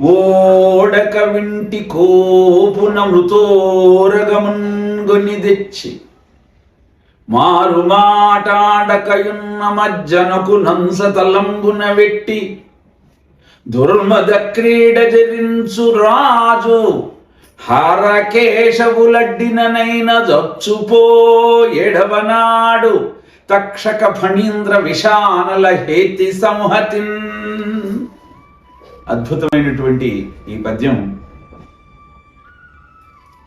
ఓడక వింటి కోపున మృతోరగమున్గొని తెచ్చి మారు మాటాడకయున్న మజ్జనకు నంస తలంబున వెట్టి దుర్మద క్రీడ జరించు రాజు హరకేశవులడ్డిననైన జచ్చుపో ఎడవనాడు తక్షక ఫణీంద్ర విశానల హేతి సంహతిన్ అద్భుతమైనటువంటి ఈ పద్యం.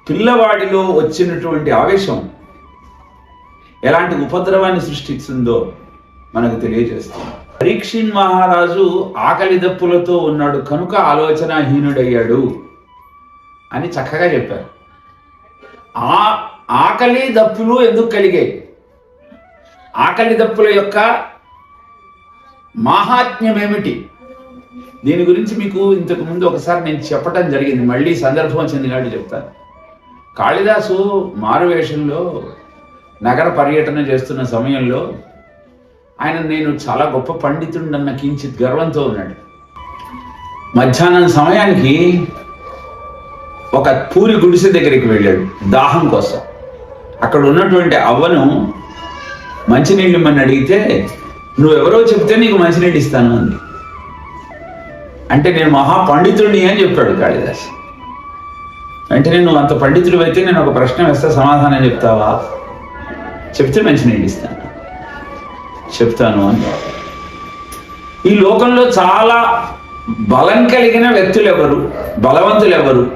పిల్లవాడిలో వచ్చినటువంటి ఆవేశం ఎలాంటి ఉపద్రవాన్ని సృష్టిస్తుందో మనకు తెలియజేస్తుంది. పరీక్షిన్ మహారాజు ఆకలి దప్పులతో ఉన్నాడు కనుక ఆలోచనాహీనుడయ్యాడు అని చక్కగా చెప్పారు. ఆ ఆకలి దప్పులు ఎందుకు కలిగాయి? ఆకలి దప్పుల యొక్క మాహాత్మ్యం ఏమిటి దీని గురించి మీకు ఇంతకు ముందు ఒకసారి నేను చెప్పటం జరిగింది. మళ్ళీ సందర్భం వచ్చింది కాబట్టి చెప్తాను కాళిదాసు మారువేషంలో నగర పర్యటన చేస్తున్న సమయంలో ఆయన నేను చాలా గొప్ప పండితుడన్న కించిత్ గర్వంతో ఉన్నాడు. మధ్యాహ్నం సమయానికి ఒక పూరి గుడిసె దగ్గరికి వెళ్ళాడు దాహం కోసం. అక్కడ ఉన్నటువంటి అవ్వను మంచినీళ్ళు ఇమ్మని అడిగితే నువ్వెవరో చెప్తే నీకు మంచినీళ్ళు ఇస్తాను అంది. అంటే నేను మహా పండితుడిని అని చెప్పాడు కాళిదాస్. వెంటనే నువ్వు అంత పండితుడు అయితే నేను ఒక ప్రశ్న వేస్తే సమాధానం చెప్తావా? చెప్తే మంచినీళ్ళు ఇస్తాను. చెప్తాను అని. ఈ లోకంలో చాలా బలం కలిగిన వ్యక్తులు ఎవరు బలవంతులు ఎవరు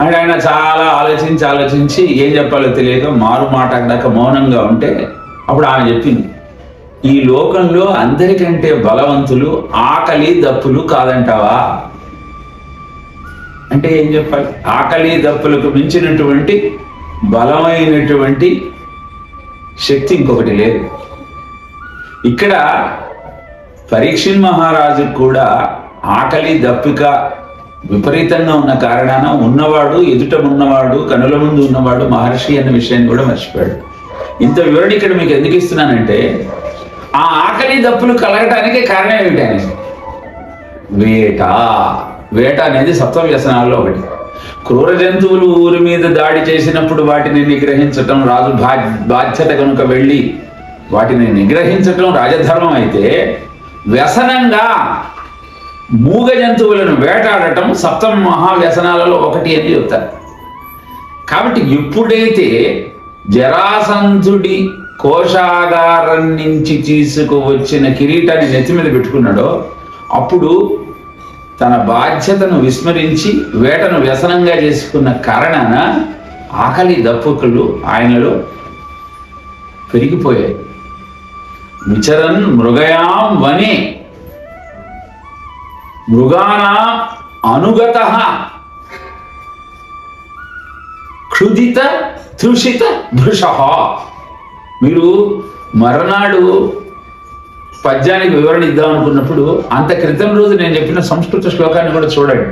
అంటే ఆయన చాలా ఆలోచించి ఆలోచించి ఏం చెప్పాలో తెలియక మారు మాట అన్నాక మౌనంగా ఉంటే అప్పుడు ఆమె చెప్పింది ఈ లోకంలో అందరికంటే బలవంతులు ఆకలి దప్పులు కాదంటావా? అంటే ఏం చెప్పాలి? ఆకలి దప్పులకు మించినటువంటి బలమైనటువంటి శక్తి ఇంకొకటి లేదు. ఇక్కడ పరీక్షిన్ మహారాజు కూడా ఆకలి దప్పిక విపరీతంగా ఉన్న కారణాన ఉన్నవాడు ఎదుట ఉన్నవాడు కనుల ముందు ఉన్నవాడు మహర్షి అన్న విషయాన్ని కూడా మర్చిపోయాడు. ఇంత వివరణ ఇక్కడ మీకు ఎందుకు ఇస్తున్నానంటే ఆ ఆకలి దప్పులు కలగటానికి కారణం ఏమిటని వేట. వేట అనేది సప్త వ్యసనాల్లో ఒకటి. క్రూర జంతువులు ఊరి మీద దాడి చేసినప్పుడు వాటిని నిగ్రహించటం రాజు బా బాధ్యత కనుక వెళ్ళి వాటిని నిగ్రహించటం రాజధర్మం అయితే వ్యసనంగా మూగ జంతువులను వేటాడటం సప్తం మహావ్యసనాలలో ఒకటి అని చెప్తారు. కాబట్టి ఎప్పుడైతే జరాసంధుడి కోశాగారం నుంచి తీసుకువచ్చిన కిరీటాన్ని నెత్తి మీద పెట్టుకున్నాడో అప్పుడు తన బాధ్యతను విస్మరించి వేటను వ్యసనంగా చేసుకున్న కారణాన ఆకలి దప్పుకులు ఆయనలో పెరిగిపోయాయి. విచరన్ మృగయాం వనే మృగాన అనుగత క్షుదిత తృషిత భృష మీరు మరనాడు పద్యానికి వివరణ ఇద్దాం అనుకున్నప్పుడు అంత క్రితం రోజు నేను చెప్పిన సంస్కృత శ్లోకాన్ని కూడా చూడండి.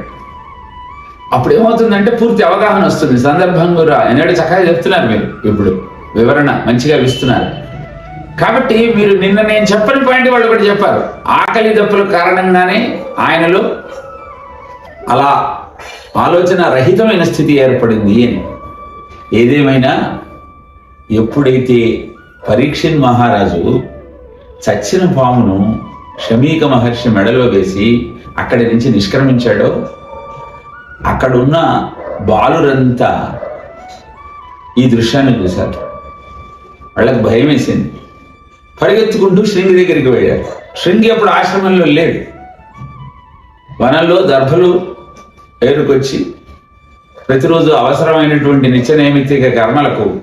అప్పుడు ఏమవుతుందంటే పూర్తి అవగాహన వస్తుంది. సందర్భం కూడా ఎన్నడూ చక్కగా చెప్తున్నారు మీరు. ఇప్పుడు వివరణ మంచిగా ఇస్తున్నారు కాబట్టి మీరు నిన్న నేను చెప్పని పాయింట్ వాళ్ళు కూడా చెప్పారు. ఆకలి దప్పుల కారణంగానే ఆయనలో అలా ఆలోచన రహితమైన స్థితి ఏర్పడింది అని. ఏదేమైనా ఎప్పుడైతే పరీక్షన్ మహారాజు చచ్చిన పామును షమీక మహర్షి మెడలో వేసి అక్కడి నుంచి నిష్క్రమించాడో అక్కడున్న బాలురంతా ఈ దృశ్యాన్ని చూశారు. వాళ్ళకి భయం వేసింది. పరిగెత్తుకుంటూ శృంగి దగ్గరికి వెళ్ళారు. శృంగి అప్పుడు ఆశ్రమంలో లేడు. వనంలో దర్భలు ఏరుకొచ్చి ప్రతిరోజు అవసరమైనటువంటి నిత్య నైమిత్తిక కర్మలకు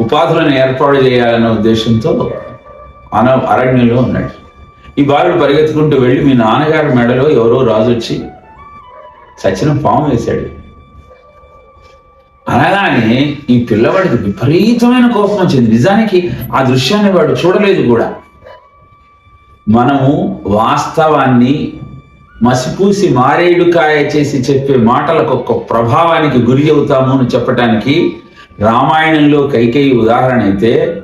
ఉపాధులను ఏర్పాటు చేయాలన్న ఉద్దేశంతో అన అరణ్యంలో ఉన్నాడు. ఈ బాలుడు పరిగెత్తుకుంటూ వెళ్ళి మీ నాన్నగారి మెడలో ఎవరో రాజు వచ్చి సచిన పాము వేశాడు. అనగానే ఈ పిల్లవాడికి విపరీతమైన కోపం వచ్చింది. నిజానికి ఆ దృశ్యాన్ని వాడు చూడలేదు కూడా. మనము వాస్తవాన్ని మసిపూసి మారేడుకాయ చేసి చెప్పే మాటలకు ఒక ప్రభావానికి గురి అవుతాము అని చెప్పటానికి రామాయణంలో కైకేయి ఉదాహరణ అయితే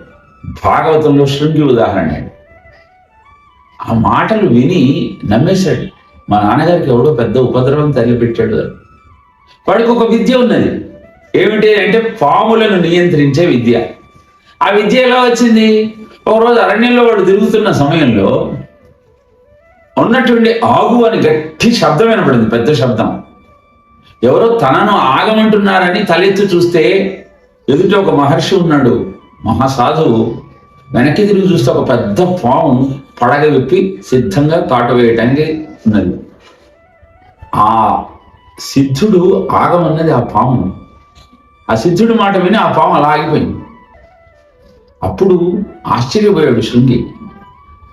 భాగవతంలో శృంగి ఉదాహరణ ఆ మాటలు విని నమ్మేశాడు. మా నాన్నగారికి ఎవడో పెద్ద ఉపద్రవం తల్లిపెట్టాడు వాడికి ఒక విద్య ఉన్నది. ఏమిటి అంటే పాములను నియంత్రించే విద్య. ఆ విద్య ఎలా వచ్చింది? ఒకరోజు అరణ్యంలో వాడు తిరుగుతున్న సమయంలో ఉన్నటువంటి ఆగు అని గట్టి శబ్దం వినపడింది పెద్ద శబ్దం. ఎవరో తనను ఆగమంటున్నారని తలెత్తి చూస్తే ఎదుట ఒక మహర్షి ఉన్నాడు మహాసాధువు. వెనక్కి తిరిగి చూస్తే ఒక పెద్ద పాము పడగ విప్పి సిద్ధంగా తాట వేయటానికి ఉన్నది. ఆ సిద్ధుడు ఆగమన్నది ఆ పాము. ఆ సిద్ధుడి మాట విని ఆ పాము అలా ఆగిపోయింది. అప్పుడు ఆశ్చర్యపోయాడు శృంగి.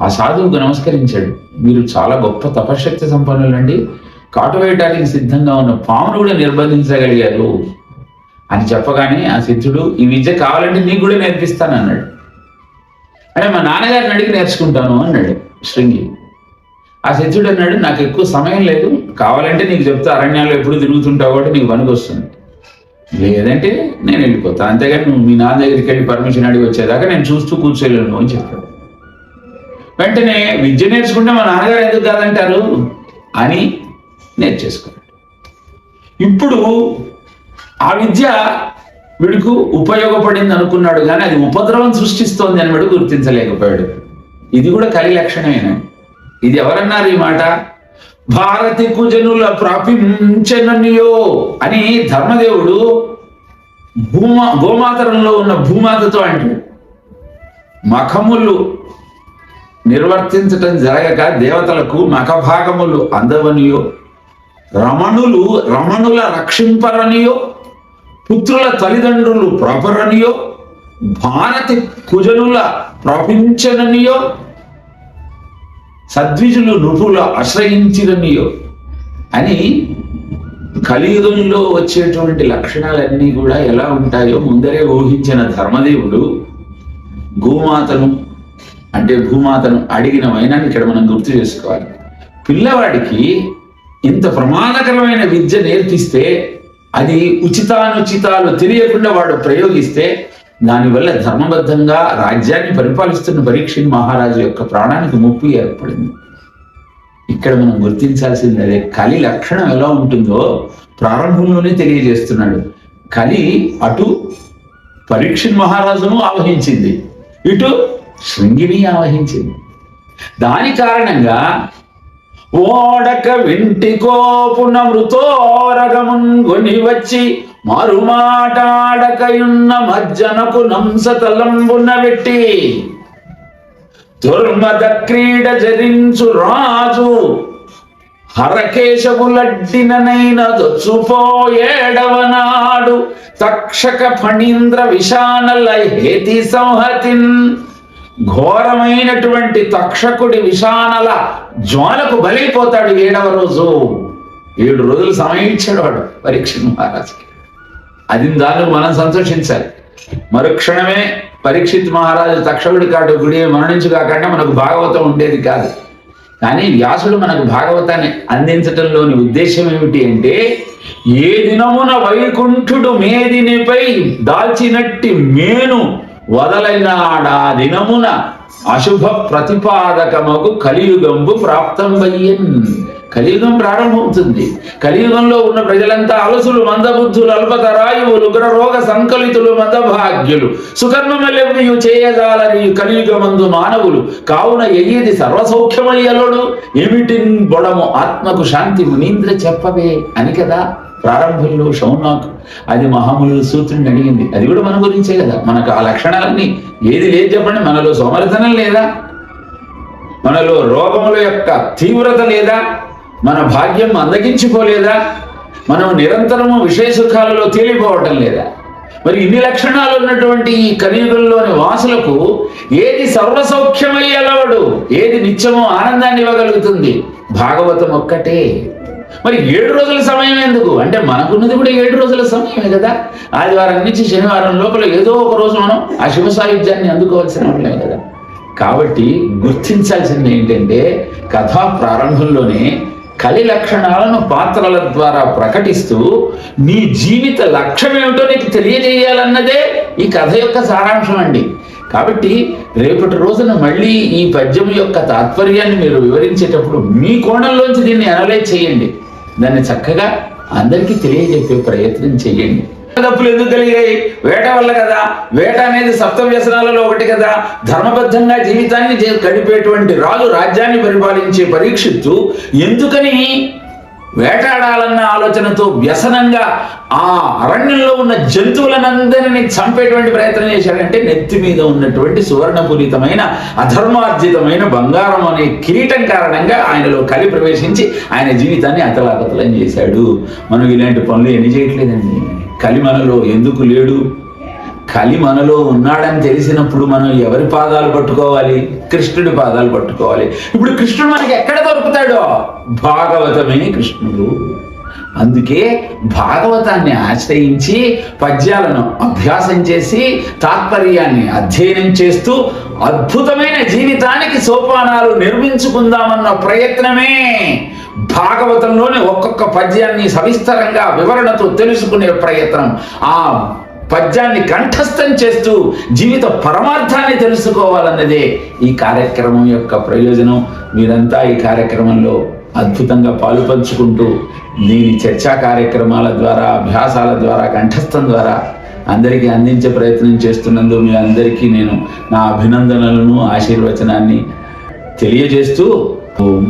ఆ సాధువుకు నమస్కరించాడు మీరు చాలా గొప్ప తపశక్తి సంపన్నులండి. కాటు వేయటానికి సిద్ధంగా ఉన్న పామును కూడా నిర్బంధించగలిగారు. అని చెప్పగానే ఆ సిద్ధుడు ఈ విద్య కావాలంటే నీకు కూడా నేర్పిస్తాను అన్నాడు. అంటే మా నాన్నగారిని అడిగి నేర్చుకుంటాను అన్నాడు శృంగి. ఆ సిద్ధుడు అన్నాడు నాకు ఎక్కువ సమయం లేదు. కావాలంటే నీకు చెప్తా అరణ్యాల్లో ఎప్పుడు తిరుగుతుంటావు కాబట్టి నీకు పనికి వస్తుంది. లేదంటే నేను వెళ్ళిపోతాను అంతేగాని నువ్వు మీ నాన్న దగ్గరికి వెళ్ళి పర్మిషన్ అడిగి వచ్చేదాకా నేను చూస్తూ కూర్చోలేను అని చెప్పాడు. వెంటనే విద్య నేర్చుకుంటే మా నాన్నగారు ఎందుకు కాదంటారు? అని నేర్చేసుకున్నాడు. ఇప్పుడు ఆ విద్య వీడుకు ఉపయోగపడింది అనుకున్నాడు కానీ అది ఉపద్రవం సృష్టిస్తోంది అని వీడు గుర్తించలేకపోయాడు. ఇది కూడా కలి లక్షణమేనా? ఇది ఎవరన్నారు ఈ మాట? భారతి కుజనుల ప్రాపించననియో అని ధర్మదేవుడు భూమా గోమాతరంలో ఉన్న భూమాతతో అంటాడు. మఖములు నిర్వర్తించటం జరగక దేవతలకు మఖభాగములు అందవనియో. రమణులు రమణుల రక్షింపరనియో. పుత్రుల తల్లిదండ్రులు ప్రాపరనియో భారతి కుజనుల ప్రాపించననియో సద్విజులు నృపుల ఆశ్రయించిననియో అని కలియుగంలో వచ్చేటువంటి లక్షణాలన్నీ కూడా ఎలా ఉంటాయో ముందరే ఊహించిన ధర్మదేవుడు గోమాతను అంటే భూమాతను అడిగిన వైనాన్ని ఇక్కడ మనం గుర్తు చేసుకోవాలి. పిల్లవాడికి ఇంత ప్రమాదకరమైన విద్య నేర్పిస్తే అది ఉచితానుచితాలు తెలియకుండా వాడు ప్రయోగిస్తే దానివల్ల ధర్మబద్ధంగా రాజ్యాన్ని పరిపాలిస్తున్న పరీక్షణ మహారాజు యొక్క ప్రాణానికి ముప్పు ఏర్పడింది. ఇక్కడ మనం గుర్తించాల్సింది అదే కలి లక్షణం ఎలా ఉంటుందో ప్రారంభంలోనే తెలియజేస్తున్నాడు. కలి అటు పరీక్ష మహారాజును ఆవహించింది ఇటు శృంగిని ఆవహించింది. దాని కారణంగా ఓడక వింటి కోపున మృతోరగమున్ వచ్చి మరుమాటాడకయున్న మజ్జనకు నంసతలంబున పెట్టి దుర్మద క్రీడ జరించు రాజు హరకేశవులడ్డిననైన దొచ్చుపోయేడవనాడు. తక్షక ఫణీంద్ర విశానల హేతి సంహతిన్ ఘోరమైనటువంటి తక్షకుడి విషానల జ్వాలకు బలైపోతాడు ఏడవ రోజు. ఏడు రోజులు సమయం ఇచ్చాడు వాడు పరీక్ష మహారాజుకి. అది దాన్ని మనం సంతోషించాలి. మరుక్షణమే పరీక్షిత్ మహారాజు తక్షకుడి కాడు గుడి మరణించు కాకుండా మనకు భాగవతం ఉండేది కాదు. కానీ వ్యాసుడు మనకు భాగవతాన్ని అందించటంలోని ఉద్దేశం ఏమిటి అంటే ఏ దినమున వైకుంఠుడు మేదినిపై దాల్చినట్టి మేను వదలైనాడా దినమున అశుభ ప్రతిపాదకమకు కలియుగంబు ప్రాప్తంబయ్యన్. కలియుగం ప్రారంభమవుతుంది. కలియుగంలో ఉన్న ప్రజలంతా అలసులు మందబుద్ధులు అల్పతరాయువులు రోగ సంకలితులు మందభాగ్యులు సుకర్మమలెవ్యు చేయజాలని కలియుగమందు మానవులు. కావున ఎయ్యేది సర్వసౌఖ్యమయ్యలోడు ఏమిటిన్ బొడము ఆత్మకు శాంతి మునీంద్ర చెప్పవే అని కదా? ప్రారంభంలో షౌనాక్ అది మహాములు సూత్రుని అడిగింది. అది కూడా మన గురించే కదా. మనకు ఆ లక్షణాలన్నీ ఏది లేదు చెప్పండి. మనలో సోమరితనం లేదా? మనలో రోగముల యొక్క తీవ్రత లేదా? మన భాగ్యం అందగించిపోలేదా మనం నిరంతరము విషయ సుఖాలలో తేలిపోవటం లేదా? మరి ఇన్ని లక్షణాలు ఉన్నటువంటి ఈ కలియుగంలోని వాసులకు ఏది సర్వసౌఖ్యమయ్యేలవడు ఏది నిత్యమో ఆనందాన్ని ఇవ్వగలుగుతుంది? భాగవతం ఒక్కటే. మరి ఏడు రోజుల సమయం ఎందుకు? అంటే మనకున్నది కూడా ఏడు రోజుల సమయమే కదా. ఆదివారం నుంచి శనివారం లోపల ఏదో ఒక రోజు మనం ఆ శివ సాయుధ్యాన్ని అందుకోవాల్సిన వాళ్ళమే కదా. కాబట్టి గుర్తించాల్సింది ఏంటంటే కథా ప్రారంభంలోనే కలి లక్షణాలను పాత్రల ద్వారా ప్రకటిస్తూ నీ జీవిత లక్ష్యం ఏమిటో నీకు తెలియజేయాలన్నదే ఈ కథ యొక్క సారాంశం అండి. కాబట్టి రేపటి రోజున మళ్ళీ ఈ పద్యం యొక్క తాత్పర్యాన్ని మీరు వివరించేటప్పుడు మీ కోణంలోంచి దీన్ని అనలైజ్ చేయండి. దాన్ని చక్కగా అందరికీ తెలియజెప్పే ప్రయత్నం చేయండి. తప్పులు ఎందుకు కలిగాయి వేట వల్ల కదా. వేట అనేది సప్త వ్యసనాలలో ఒకటి కదా. ధర్మబద్ధంగా జీవితాన్ని గడిపేటువంటి రాజు రాజ్యాన్ని పరిపాలించే పరీక్షిత్తు ఎందుకని వేటాడాలన్న ఆలోచనతో వ్యసనంగా ఆ అరణ్యంలో ఉన్న జంతువులనందరినీ చంపేటువంటి ప్రయత్నం చేశాడంటే నెత్తి మీద ఉన్నటువంటి సువర్ణపూరితమైన అధర్మార్జితమైన బంగారం అనే కిరీటం కారణంగా ఆయనలో కలి ప్రవేశించి ఆయన జీవితాన్ని అతలాకతలం చేశాడు. మనం ఇలాంటి పనులు ఎన్ని చేయట్లేదండి? కలి మనలో ఎందుకు లేడు? కలి మనలో ఉన్నాడని తెలిసినప్పుడు మనం ఎవరి పాదాలు పట్టుకోవాలి? కృష్ణుడి పాదాలు పట్టుకోవాలి. ఇప్పుడు కృష్ణుడు మనకి ఎక్కడ దొరుకుతాడో? భాగవతమే కృష్ణుడు. అందుకే భాగవతాన్ని ఆశ్రయించి పద్యాలను అభ్యాసం చేసి తాత్పర్యాన్ని అధ్యయనం చేస్తూ అద్భుతమైన జీవితానికి సోపానాలు నిర్మించుకుందామన్న ప్రయత్నమే భాగవతంలోని ఒక్కొక్క పద్యాన్ని సవిస్తరంగా వివరణతో తెలుసుకునే ప్రయత్నం. ఆ పద్యాన్ని కంఠస్థం చేస్తూ జీవిత పరమార్థాన్ని తెలుసుకోవాలన్నదే ఈ కార్యక్రమం యొక్క ప్రయోజనం. మీరంతా ఈ కార్యక్రమంలో అద్భుతంగా పాలు పంచుకుంటూ దీని చర్చా కార్యక్రమాల ద్వారా అభ్యాసాల ద్వారా కంఠస్థం ద్వారా అందరికీ అందించే ప్రయత్నం చేస్తున్నందుకు మీ అందరికీ నేను నా అభినందనలను ఆశీర్వచనాన్ని తెలియజేస్తూ ఓం